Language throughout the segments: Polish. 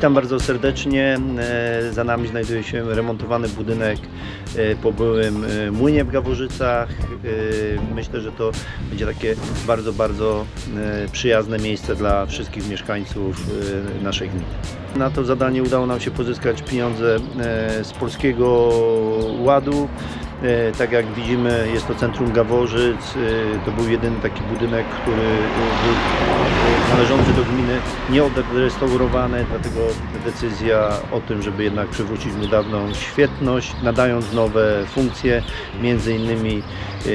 Witam bardzo serdecznie. E, Za nami znajduje się remontowany budynek e, po byłym e, młynie w Gaworzycach. Myślę, że to będzie takie bardzo, bardzo przyjazne miejsce dla wszystkich mieszkańców naszej gminy. Na to zadanie udało nam się pozyskać pieniądze z Polskiego Ładu. E, Tak jak widzimy, jest to centrum Gaworzyc. E, To był jedyny taki budynek, który był należący do gminy, nieodrestaurowany, dlatego decyzja o tym, żeby jednak przywrócić mu dawną świetność, nadając nowe funkcje, między innymi e,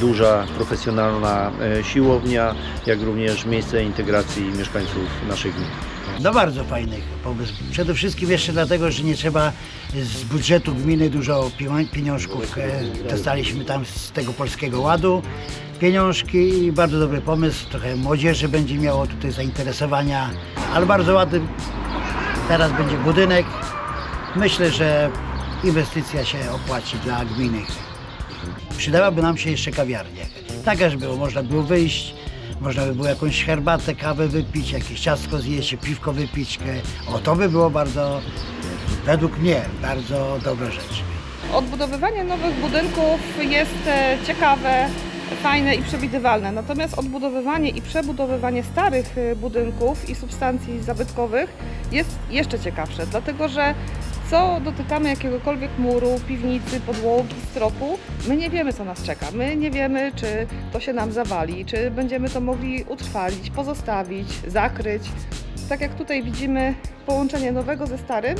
duża profesjonalna siłownia, jak również miejsce integracji mieszkańców naszej gminy. No bardzo fajny pomysł. Przede wszystkim jeszcze dlatego, że nie trzeba z budżetu gminy dużo pieniążków. e, Dostaliśmy tam z tego Polskiego Ładu pieniążki i bardzo dobry pomysł. Trochę młodzieży będzie miało tutaj zainteresowania, ale bardzo ładny teraz będzie budynek. Myślę, że inwestycja się opłaci dla gminy. Przydałaby nam się jeszcze kawiarnia. Taka, żeby można było wyjść, można by było jakąś herbatę, kawę wypić, jakieś ciastko zjeść, piwko wypić. O, to by było bardzo, według mnie, bardzo dobra rzecz. Odbudowywanie nowych budynków jest e, ciekawe, fajne i przewidywalne. Natomiast odbudowywanie i przebudowywanie starych e, budynków i substancji zabytkowych jest jeszcze ciekawsze, dlatego że co dotykamy jakiegokolwiek muru, piwnicy, podłogi, stropu, my nie wiemy, co nas czeka. My nie wiemy, czy to się nam zawali, czy będziemy to mogli utrwalić, pozostawić, zakryć. Tak jak tutaj widzimy połączenie nowego ze starym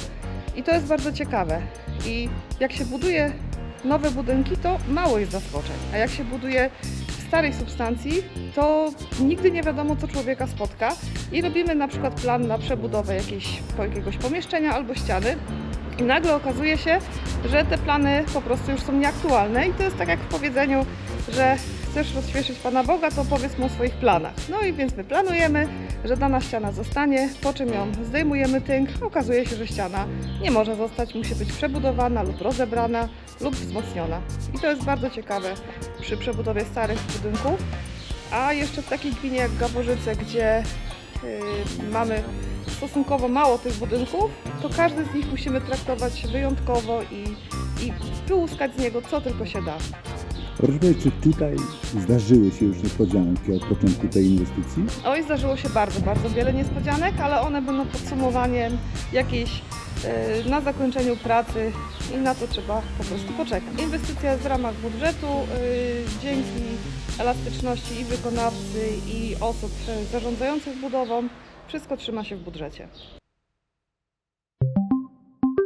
i to jest bardzo ciekawe. I jak się buduje nowe budynki, to mało jest zaskoczeń. A jak się buduje w starej substancji, to nigdy nie wiadomo, co człowieka spotka. I robimy na przykład plan na przebudowę jakiejś, jakiegoś pomieszczenia albo ściany. I nagle okazuje się, że te plany po prostu już są nieaktualne. I to jest tak jak w powiedzeniu, że chcesz rozśmieszyć Pana Boga, to powiedz mu o swoich planach. No i więc my planujemy, że dana ściana zostanie, po czym ją zdejmujemy tynk. Okazuje się, że ściana nie może zostać, musi być przebudowana lub rozebrana lub wzmocniona. I to jest bardzo ciekawe przy przebudowie starych budynków. A jeszcze w takiej gminie jak Gaworzyce, gdzie yy, mamy stosunkowo mało tych budynków, to każdy z nich musimy traktować wyjątkowo i, i wyłuskać z niego co tylko się da. Powiedzieć, czy tutaj zdarzyły się już niespodzianki od początku tej inwestycji? Oj, zdarzyło się bardzo, bardzo wiele niespodzianek, ale one będą podsumowaniem jakiejś e, na zakończeniu pracy i na to trzeba po prostu poczekać. Inwestycja jest w ramach budżetu. e, Dzięki elastyczności i wykonawcy, i osób zarządzających budową wszystko trzyma się w budżecie.